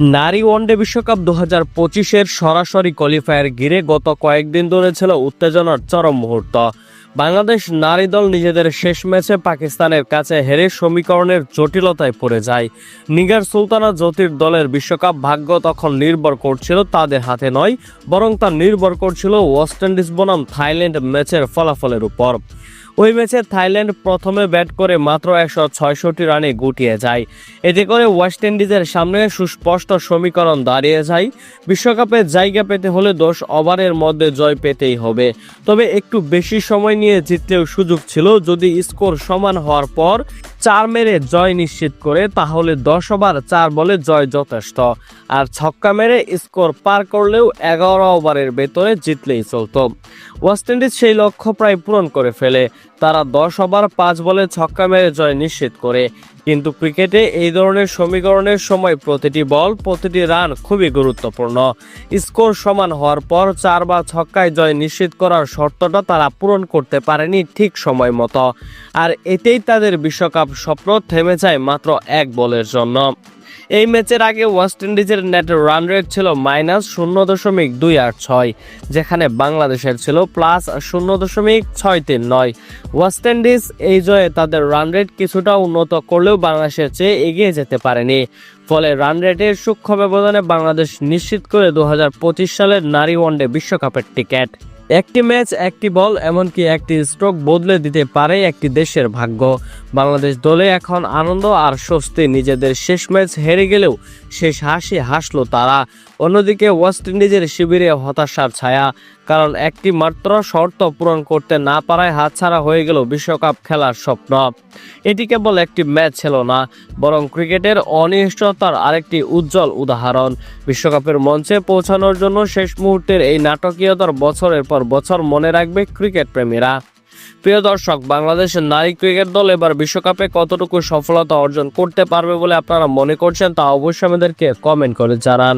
নারী ওয়ানডে বিশ্বকাপ দু হাজার পঁচিশের সরাসরি কোয়ালিফায়ার ঘিরে গত কয়েকদিন ধরে ছিল উত্তেজনার চরম মুহূর্ত। বাংলাদেশ নারী দল নিজেদের শেষ ম্যাচে পাকিস্তানের কাছে হেরে সমীকরণের জটিলতায় পড়ে যায়। নিগার সুলতানা জ্যোতির দলের বিশ্বকাপ ভাগ্য তখন নির্ভর করছিল তাদের হাতে নয়, বরং তা নির্ভর করছিল ওয়েস্ট ইন্ডিজ বনাম থাইল্যান্ড ম্যাচের ফলাফলের উপর। ওই ম্যাচে থাইল্যান্ড প্রথমে ব্যাট করে মাত্র একশো ছয়ষট্টি রানে গুটিয়ে যায়। এতে করে ওয়েস্ট ইন্ডিজের সামনে সুস্পষ্ট সমীকরণ দাঁড়িয়ে যায়। বিশ্বকাপে জায়গা পেতে হলে দশ ওভারের মধ্যে জয় পেতেই হবে। তবে একটু বেশি সময় নিয়ে জিতলেও সুযোগ ছিল। যদি স্কোর সমান হওয়ার পর চার মেরে জয় নিশ্চিত করে, তাহলে দশ ওভার চার বলে জয় যথেষ্ট। আর ছক্কা মেরে স্কোর পার করলেও এগারো ওভারের ভেতরে জিতলেই চলত। ওয়েস্ট ইন্ডিজ সেই লক্ষ্য প্রায় পূরণ করে ফেলে। তারা দশ ওভার পাঁচ বলে ছক্কা মেরে জয় নিশ্চিত করে। কিন্তু ক্রিকেটে এই ধরনের সমীকরণের সময় প্রতিটি বল, প্রতিটি রান খুবই গুরুত্বপূর্ণ। স্কোর সমান হওয়ার পর চার বা ছক্কায় জয় নিশ্চিত করার শর্তটা তারা পূরণ করতে পারেনি ঠিক সময় মতো। আর এতেই তাদের বিশ্বকাপ স্বপ্ন থেমে যায় মাত্র এক বলের জন্য। এই ম্যাচের আগে ওয়েস্ট ইন্ডিজের নেট রান রেট ছিল মাইনাস শূন্য দশমিক দুই আট ছয়, যেখানে বাংলাদেশের ছিল প্লাস শূন্য দশমিক ছয় তিন নয়। ওয়েস্ট ইন্ডিজ এই জয়ে তাদের রান রেট কিছুটা উন্নত করলেও বাংলাদেশের চেয়ে এগিয়ে যেতে পারেনি। ফলে রান রেটের সূক্ষ্ম ব্যবধানে বাংলাদেশ নিশ্চিত করে দু হাজার পঁচিশ সালের নারী ওয়ানডে বিশ্বকাপের টিকিট একটি ম্যাচ, একটি বল, এমনকি একটি স্ট্রোক বদলে দিতে পারে একটি দেশের ভাগ্য। বাংলাদেশ দলে এখন আনন্দ আর স্বস্তি। নিজেদের শেষ ম্যাচ হেরে গেলেও শেষ হাসি হাসলো তারা। অন্যদিকে ওয়েস্ট ইন্ডিজের শিবিরে হতাশার ছায়া। কারণ একটি মাত্র শর্ত পূরণ করতে না পারায় হাতছাড়া হয়ে গেল বিশ্বকাপ খেলার স্বপ্ন। এটি কেবল একটি ম্যাচ ছিল না, বরং ক্রিকেটের অনিশ্চয়তার আরেকটি উজ্জ্বল উদাহরণ। বিশ্বকাপের মঞ্চে পৌঁছানোর জন্য শেষ মুহূর্তের এই নাটকীয়তার বছরের পর বছর মনে রাখবে ক্রিকেট প্রেমীরা। প্রিয় দর্শক, বাংলাদেশের নারী ক্রিকেট দল এবার বিশ্বকাপে কতটুকু সফলতা অর্জন করতে পারবে বলে আপনারা মনে করছেন তা অবশ্যই আমাদেরকে কমেন্ট করে জানান।